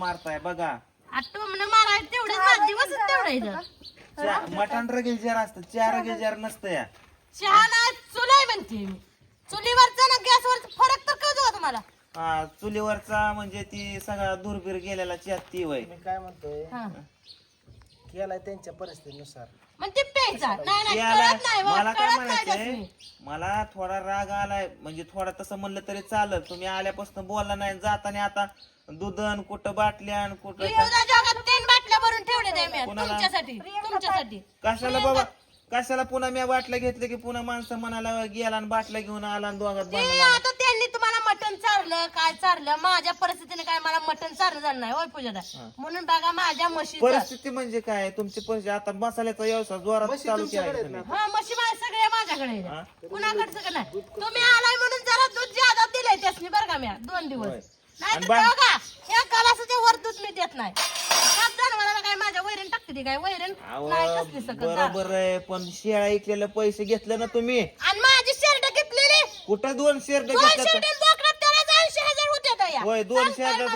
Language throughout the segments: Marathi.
मारताय बघा. टोमनं मारायचं तेवढे सात दिवस तेवढं इथं चा- मटण रगेलजार असतं चार नसतं या. चहाला चुलाय म्हणते मी. चुलीवरचा ना गॅसवरचा फरक तर कळतो तुम्हाला? हा, चुलीवरचा म्हणजे ती सगळा दुर्बीर गेलेला ती वय. मी काय म्हणतोय? हा. केलाय त्यांच्या परिस्थितीनुसार. मग ते प्यायचा. नाही नाही याला कळत नाही बा, मला काय कळत नाही म्हणायचंय. मला थोडा राग आलाय. म्हणजे थोडा तसं म्हणलं तरी चालत तुम्ही आल्यापासून बोलला नाही जाताना आता दुधन कुठं बाटल्यान कुठं एवढ्या जगात तीन बाटल्या भरून ठेवले मी कोणाला? तुमच्यासाठी तुमच्यासाठी. कशाला बाबा कशाला पुन्हा मी बाटल्या घेतलं की पुन्हा माणसं म्हणाला गेला आणि बाटल्या घेऊन आला आणि दोघात ते बांधला आता त्यांनी तुम्हाला मटण चारलं काय चारलं? माझ्या परिस्थितीने काय मला मटण चारलं झालं नाही होय पूजादा म्हणून बघा माझ्या म्हशीचं. परिस्थिती म्हणजे काय? तुमची परिस्थिती आता मसाल्याचा व्यवसाय जोरात चालू केला तुम्ही. हा म्हशी माझ्या सगळ्या माझ्याकडे हा? आहेत. कुणाकडे सगळं नाही? तुम्ही आलाय म्हणून जरा दूध ज्यादा दिलंय त्यासनी बरं का मी दोन होय. दिवस नाही आणि तर बा- बघा ह्या गलासाच्या वर दूध मी देत नाही. सात जनावराला काय माझ्या वैरण टाकते ती काय? वैरण नाही अहो, कसली सकत दार. बरोबर आहे पण शेळा ऐकलेलं पैसे घेतले ना तुम्ही. आणि माझी शर्ट घेतलेली? कुठं दोन दोन घेतलं शर्ट बोकडात त्याला ऐंशी हजार होते. होय दोन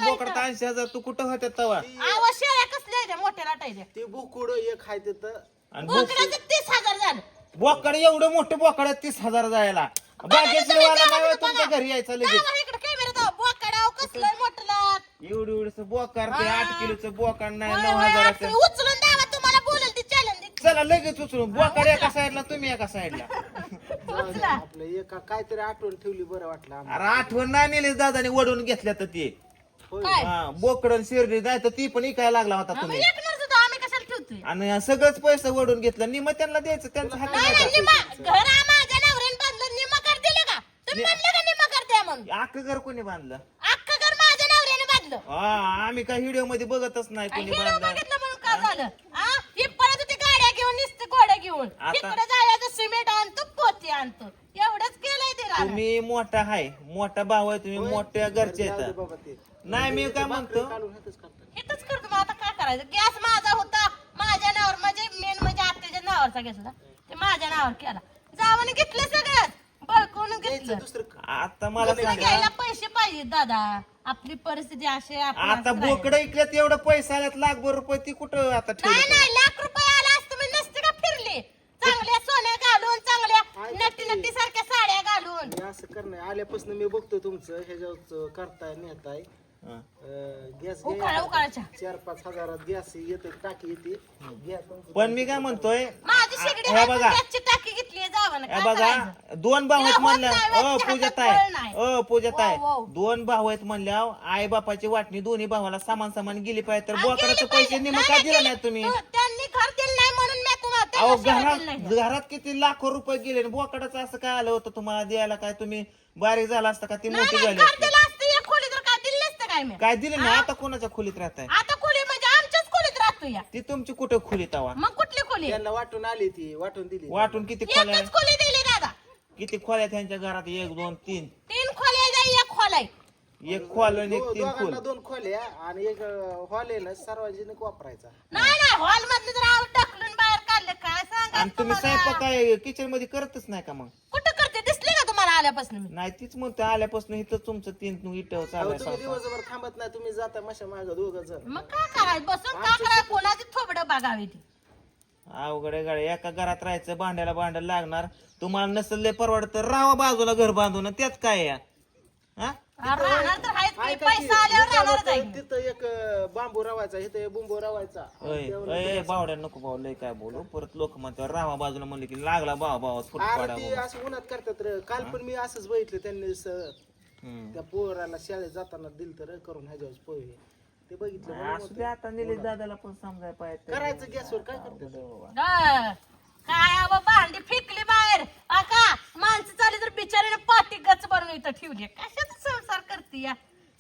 बोकडात इथं. ऐंशी हजार. तू कुठं होते तवा? आवा शेळ्या कसल्या आहेत मोठ्या लाटायच्या ते बुकुड एक हाय तिथं. आणि बोक- बोकडाचं तीस हजार झालं. बोकड एवढं मोठं बोकड आहे, तीस हजार जायला. नाही होय तुमच्या घरी यायचं लगेच. एवढं एवढंच बोकड ते आठ किलोचं बोकड नाही नऊ हजाराचं. उचलून द्यावा तुम्हाला बोलेल ती चॅलेंज चला लगेच उचलून. बोकड एका साईडला तुम्ही एका साईडला उचला. आपलं एका काहीतरी आठवण ठेवली बरं वाटलं आम्हाला. अरे आठवण नाही नेली दादाने वडून घेतल्या तर ते. होय. काय? हा बोकड शिरडी नाही तर ती पण इकायला लागला होता आम्ही तुम्ही. एकणार सुद्धा आम्ही कशाला ठेवतोय? आणि सगळंच पैसे वडून घेतलं. निम त्यांना द्यायचं त्यांचा नाही नाही निमा घर आ माझ्या नवऱ्याने बांधलं. निमा कर दिलं का? तुम्ही म्हणलं का निमा कर द्या म्हणून? का अख्खं घर कोणी बांधलं? हा आम्ही काय व्हिडिओमध्ये बघतच नाही आणि कोणी हिरो बांधलं. बघितलं म्हणून का झालं? आ? ही पळत होती गाड्या घेऊन नुसते घोड्या घेऊन. आता- जायचं सिमेंट आणतो पोती आणतो. एवढंच केलंय ते तुम्ही मोठा आहे. मोठा भाऊ आहे तुम्ही मोठ्या घरचे जाऊ दे आहेत बाबा ते. नाही मी काय म्हणतो? काढून हातच करतात. हेच करतो. मग आता काय करायचं? गॅस माझा होता. माझ्या नावावर म्हणजे मेन म्हणजे आत्याच्या नावावरचा गॅस होता. ते माझ्या नावावर केला. जावाने घेतलं सगळं. बळकवून घेतलं. दुसरं आता मला तुम्हाला सांगा. घ्यायला पैसे पाहिजे दादा. आपली परिस्थिती अशी आहे, आपण आता असं राहिलं. बोकड ऐकल्यात एवढं पैसा आल्यात लाखभर रुपये ती कुठं आता नाही ठेवलं नाही लाख रुपये आला असतं मी नसते का फिरले? चांगल्या सोन्या घालून चांगल्या नट्टी नट्टी सारख्या साड्या घालून. मी असं करणं आल्यापासून मी बघतो तुमचं ह्याच्यावर करताय नेताय. हा. गॅस उकाळा उकाळाच्या चार पाच हजारात गॅस येते टाकी येते. घ्या तुमचं. पण मी काय म्हणतोय माझी शेगडी हे आहे, बघा. टाकी जावं हे बघा दोन भाऊ आहेत तिला होत म्हणल्या नाही, अ पूजत आहे. अ पूजत आहे. दोन भाऊ आहेत म्हणल्या आई बापाची वाटणी दोन्ही भावाला समान समान गेली पाहिजे तर बोकडाचे पैसे पाहिजे. निम नाही, का नाही, दिला. नाही तुम्ही? तू- त्यांनी घर दिलं नाही म्हणून मी तुम्हाला अहो त्यांना नाही. घरात घरात किती लाखो रुपये गेले आणि बोकडाचं असं काय आलं होतं? तुम्हाला द्यायला काय? तुम्ही बारीक झाला असता का? ती नाही, मोठी नाही, झाली घर असती. दिलं असतं एक खोली तर काय दिलं नसतं काय मी? काय दिले नाही? आता कोणाच्या खोलीत राहत आहे आता खोली म्हणजे आमच्याच खोलीत राहतो या. ती तुमची कुठं खोलीत आवा मग खोली? त्यांना वाटून आली ती वाटून दिली. वाटून किती खोल्या? एकच खोली दिली दादा. किती खोल्या त्यांच्या घरात? एक दोन तीन. तीन खोल्या जाई एक खोलाय एक खोल आणि एक दो- तीन खोल. दोघांना दोन खोल्या आणि एक हॉल आहे ना सार्वजनिक वापरायचा. नाही नाही हॉल मधलं जर आव टाकलून बाहेर काढलं काय सांगा आणि तुम्ही स्वयंपाक काय किचनमध्ये करतच नाही का मग? कुठं करते? दिसले का तुम्हाला आल्यापासून मी? नाही तीच म्हणतो आल्यापासून इथं तुमचं तीन इट अहो, चालू तुम्ही दिवसभर थांबत नाही तुम्ही जाता मशा माग दोघ जण. मग काय करायचं? बसून काय करायचं? कोणाची थोबडं बघावी ती? अवघड आहे गाडी. एका घरात राहायचं भांड्याला भांड लागणार. तुम्हाला नसेल लय परवडत तर राहा बाजूला घर बांधून. त्यात काय या? हा? राहणार तर आहेच की, पैसा आल्यावर तिथं एक बांबू रवायचा इथं बुंबू रवायचा. अय अय बावड्या नको भाऊ लय काय बोलू. परत लोक म्हणतात राहा बाजूला म्हणले की लागला भाव भाव फुट अरे पाडा ती असं उन्हात करतात रे. काल पण मी असंच बघितलं त्यांनी स-. त्या पोराला शाळेत जाताना दिल तर करून ह्याच्यावर पोहे. ते बघितलं असू दे आता निलेश दादाला पण समजाय पाहिजे. करायचं गॅसवर काय करतात हा. काय अहो भांडी फेकली बाहेर. आका माणसं चालली तर बिचारीने पाठी गच बनवून इथं ठेवली. कशाचा संसार करते या?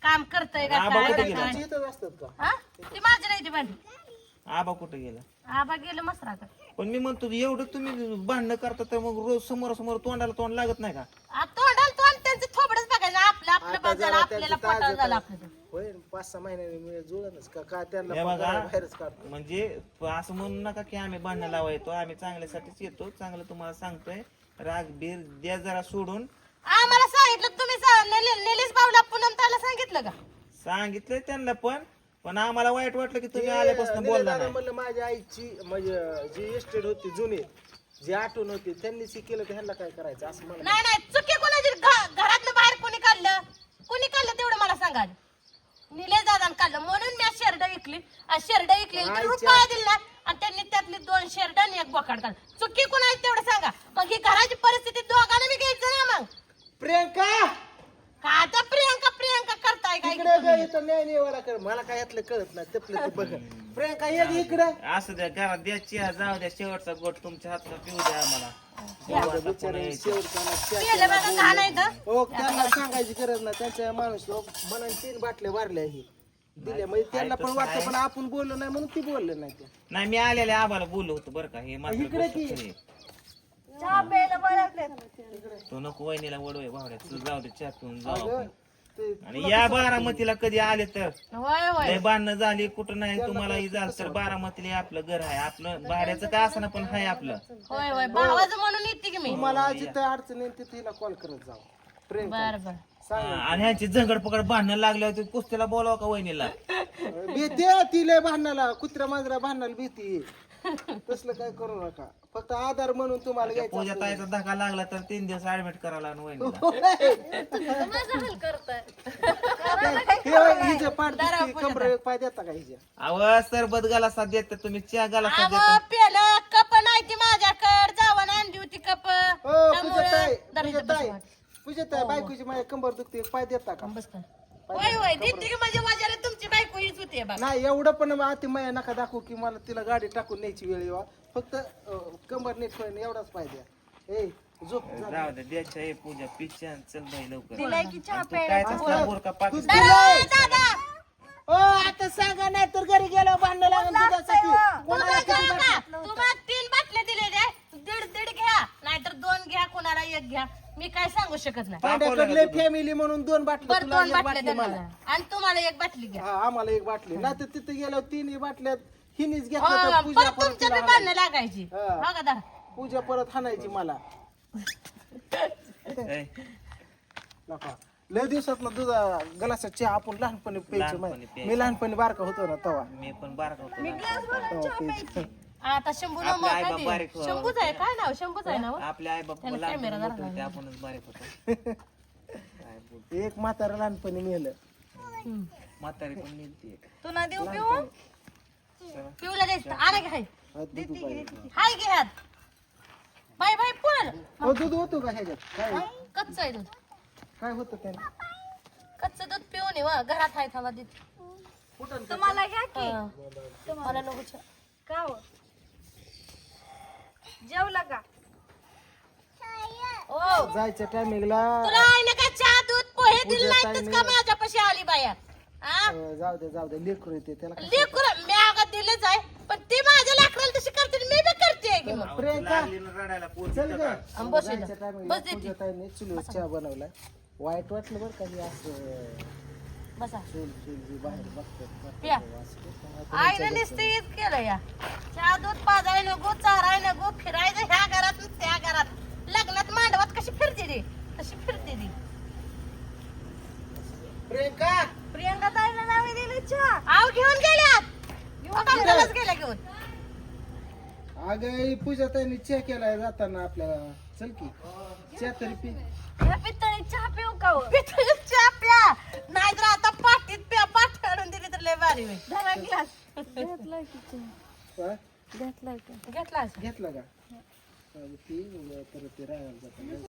काम करतय का आबा काय कुठे का गेला? काय? इथंच असतात का? हा? ती माझी नाही ती भांडी. आबा कुठे गेला? आबा गेलं मसराकडे. पण मी म्हणतो एवढं तुम्ही भांडणं करता तर मग रोज समोर समोर तोंडाला तोंड लागत नाही का? आ, तोंडाला तोंड त्यांचं थोबडच बघायचं. आपलं आपलं आता बस झालं जरा आपल्याला ताजं झालं ताजं- आपलं. पाच सहा महिन्याने मी जुळणच का? काय त्यांना हे पगार बघा बाहेरच काढतो? म्हणजे असं म्हणू नका की आम्ही भांडणं लावा येतो आम्ही चांगल्यासाठीच येतो. चांगलं तुम्हाला सांगतोय. राग बीर द्या जरा सोडून. आम्हाला सांगितलं तुम्ही सा- निले- निलेश भाऊला पूनम त्याला सांगितलं का? सांगितलंय त्यांना पण पण आम्हाला वाईट वाटलं की तुम्ही आल्यापासून बोलला नाही. म्हणलं माझ्या आईची म्हणजे जी इस्टेट होती जुनी जी आठवण होती त्यांनीच हे केलं तर ह्यांना काय करायचं? असं मला नाही नाही चुकी कोणाची? घ- घरातनं बाहेर कोणी काढलं? कोणी काढलं तेवढं मला सांगा निलेश दादान काढलं. म्हणून मी शेरड विकली. शेरड विकली. तर रुपया दिला. आणि त्यांनी त्यातली दोन शेरड आणि एक बोकाड काढलं चुकी कोणाची तेवढं सांगा. मग ही घराची परिस्थिती दोघांना बी घ्यायचं ना मग. प्रियंका! का आता प्रियंका प्रियंका करताय काय? इकडे इथं कर. मला काय यातलं कळत नाही. तपलं ते बघ. प्रियंका ये ग इकडे. असं द्या घरात द्या चहा जाऊ द्या. शेवटचा गोट तुमच्या हातचा पिऊ द्या आम्हाला. बघू केलं बघा घाण आहे तर हो त्यांना सांगायची गरज नाही. त्यांच्या माणूस म्हणून तीन बाटल्या वारल्या ही. दिल्या. म्हणजे त्यांना पण वाटतं पण आपण बोललो नाही म्हणून ती बोलले नाही ते. नाही मी आलेल्या आम्हाला बोललो होतो बरं का. हे मात्र इकडे गोष्ट की. खरी आहे. तू नको वहिनीला वडवे भावड्या. तू जाऊ दे चहा पिऊन जाऊ आपण. ते आणि या बारामतीला कधी आले तर? होय होय. लय बांधणं झाली कुठं नाही तुम्हाला ही झालं तर बारामतीला आपलं घर आहे. आपलं भाड्याचं काय असं पण आहे आपलं. होय होय. भावाचं म्हणून येते की मी. तुम्हाला जिथं अडचण येईल तिथे हिला कॉल करत जाऊ प्रियंका बर बर. सांग. हा, आणि ह्यांची झंगड पकड बांधणं लागल्या होती कुस्तीला बोलावं का वहिनीला? भीती तिले भांडणाला. कुत्र्या मांजरा भांडणाला भीती तसलं काय करू नका. फक्त आधार म्हणून तुम्हाला घ्यायचं पूजा ताईचा धक्का लागला तर तीन दिवस ऍडमिट करायला लागलं वहिनीला. हे हिचे पाठ दुखती, कमर एक पाय देता का हिच्या? अव सरबत गाला साथ देता तुम्ही चहा गाला साथ अहो देता पेलं कप नाही ती माझ्याकड. जावं आणली होती कप. हो पूजताई पूजताई बायकोची माझ्या कंबर दुखते एक पाय देता का? बस कर. होय होय दिसते की माझ्या हीच होती बघ नाही एवढं पण आती माया नका दाखवू की मला तिला गाडी टाकून न्यायची वेळ येवा फक्त अं, कंबर नीट होईन एवढाच द्या ए झोप जा. जाऊ दे द्यायच्या हे पूजा. पिच्छा चल बाई लवकर. दिलाय की चहा आणि तू काय चष्मा बोर का तूच पाकिस्तान दिलाय. दादा ओ आता सांगा नाही तर घरी गेलो भांडण लागून दुधासाठी. कोणाला तुझं किती जाऊ बाटल्या? का? तुम्हाला तीन बाटल्या दिलेल्या दीड दीड घ्या. नाहीतर दोन घ्या कोणाला एक घ्या. मी काय सांगू शकत नाही. पांड्याकडले फॅमिली म्हणून दोन बाटल्या बर तुला दोन एक बाटल्या बाटली मला. आणि तुम्हाला एक बाटली घ्या. हा आम्हाला एक बाटली. नाही तर तिथे गेलो तीन बाटल्यात हिनीच हो, घेतलं तर पूजा परत परत तुमच्या तिला बी हाणायची. बांधणं लागायची. हा. हो का दादा? पूजा परत हाणायची मला. नका. लय दिवसात ना दुधा गलासात चहा आपण लहानपणी प्यायचो लहानपणी माहिती. प्यायचो. मी लहानपणी बारका होतो ना तेव्हा मी पण बारका होतो ना. तेव्हा प्यायचो. आता शंभू आपले नाव काय बारीक ते? हो. शंभूच आहे काय नाव? शंभूच आहे नाव आपले आई बाप लहानपणी मोठे होते. आपणच बारीक होतो. काय बोल एक म्हातारा लहानपणी मेलं. म्हातारी पण निघते तुला देऊ पिऊ पिऊला द्यायचं हा, दूध पाहिजे. हाय घे हात? बाय बाय पुढं हो दूध होतो का ह्याच्यात? काय? कच्चं आहे दूध. काय होतं त्याने? कच्चं दूध पिऊन ये वा घरात आहे थांबा दूध तुम्हाला घ्या की. मला नको चहा. का हो? जेवला का ओ जायच्या टायमिंगला तुला आईने काय चहा दूध पोहे दिले नाहीतच का माझ्यापाशी आली बाया? हा जाऊ दे जाऊ दे. लेकरू येते त्याला काय- लेकरं मी अगं दिलंच आहे पण ती माझ्या लेकराला तशी करते आणि मी बी करते की मग. प्रियंका रडायला चल ग. बस इथं. जायच्या टायमिंगला बस इथे. पूजा ताईने चुलीवर चहा बनवलाय. वाईट वाटलं बरं का हे असं. बसा. चूल चूल जी बाहेर बघतात प्या. आईने नुसतं ईद केलं या. चहा दूध पाजाय नको चाराय नको फिरायचं ह्या घरात आणि त्या घरात लग्नात मांडवात कशी फिरते ती तशी फिरते ती प्रियंका प्रियंका ताईला नावे दिली चहा आव घेऊन गेल्यात कंपनीलाच गेल्या घेऊन अगं ही पूजा ताईने चहा केलाय जाताना आपल्याला. चल की. चहा तरी पी. पित्तळी चहा पिऊ का हो? चहा प्या. नाहीतर आता पाठीत प्या. पाठ आणून दिली तर लय भारी होईल. धरा ग्लास. घेतलाय की चहा हा? घेतलाय का? घेतला घेतला का? अगं ती परत ते राहायला जाताना